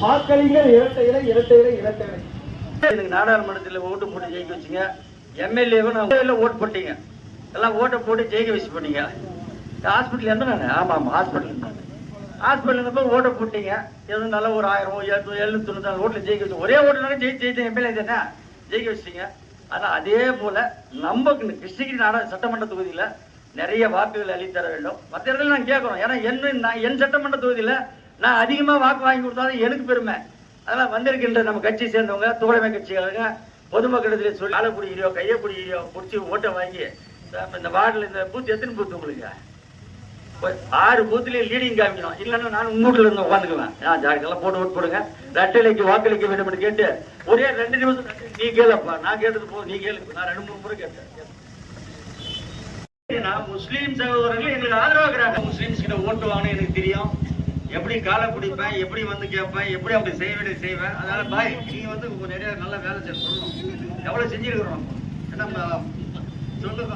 வாக்களிங்கள் இரட்டை இலை இரட்டை இலை இரட்டை இலை. எனக்கு நாடாளுமன்றத்தில் ஓட்டு போட்டு ஜெயிக்க வச்சுங்க. எம்எல்ஏவும் நான் ஓட்டு போட்டீங்க. எல்லாம் ஓட்டை போட்டு ஜெயிக்க வச்சு போட்டீங்க. ஹாஸ்பிட்டல் எந்த நான் ஆமாம் ஆமாம் ஹாஸ்பிட்டல் ஹாஸ்பிட்டல் இருந்தப்போ ஓட்டை போட்டீங்க. எதுவும் நல்ல ஒரு ஆயிரம் எழுநூத்தி எழுநூத்தி தொண்ணூத்தி ஓட்டில் ஜெயிக்க வச்சு ஒரே ஓட்டுனாலும் ஜெயிச்சு ஜெயித்தேன் எம்எல்ஏ தானே? ஜெயிக்க வச்சிட்டீங்க. ஆனால் அதே போல் நம்ம கிருஷ்ணகிரி நாடா சட்டமன்ற தொகுதியில் நிறைய வாக்குகள் அளித்தர வேண்டும். மற்ற இடத்துல நான் கேட்குறோம். ஏன்னா என்ன நான் என் சட்டமன்ற தொகுதியில் நான் அதிகமாக வாக்கு வாங்கி கொடுத்தாலும் எனக்கு பெருமை. அதெல்லாம் வந்திருக்கின்ற நம்ம கட்சி சேர்ந்தவங்க தோழமை கட்சிகளுங்க பொதுமக்களிடத்துல சொல்லி ஆளை பிடிக்கிறியோ கையை பிடிக்கிறியோ பிடிச்சி ஓட்டை வாங்கி இந்த வார்டில் இந்த பூத்து எத்தனை பூத்து உங்களுக்கு? ஆறு பூத்துலயே லீடிங் காமிக்கணும். இல்லைன்னா நான் உங்க இருந்து உட்காந்துக்குவேன். நான் ஜாக்கெல்லாம் போட்டு ஓட்டு போடுங்க. ரெட்டலைக்கு வாக்களிக்க வேண்டும் என்று கேட்டு ஒரே ரெண்டு நிமிஷம் நீ கேளப்பா. நான் கேட்டது போ நீ கேளு. நான் ரெண்டு மூணு முறை கேட்டேன். நான் முஸ்லீம் சகோதரர்கள் எங்களுக்கு ஆதரவாகிறாங்க முஸ்லீம்ஸ் கிட்ட ஓட்டு வாங்கணும் எனக்கு தெரியும். எப்படி காலை பிடிப்பேன் எப்படி வந்து கேட்பேன் எப்படி அப்படி செய்ய வேண்டிய செய்வேன். அதனால பாய் நீ வந்து நிறைய நல்ல வேலை செய்ய சொல்லணும். எவ்வளவு செஞ்சிருக்கிறோம் என்ன சொல்லுங்க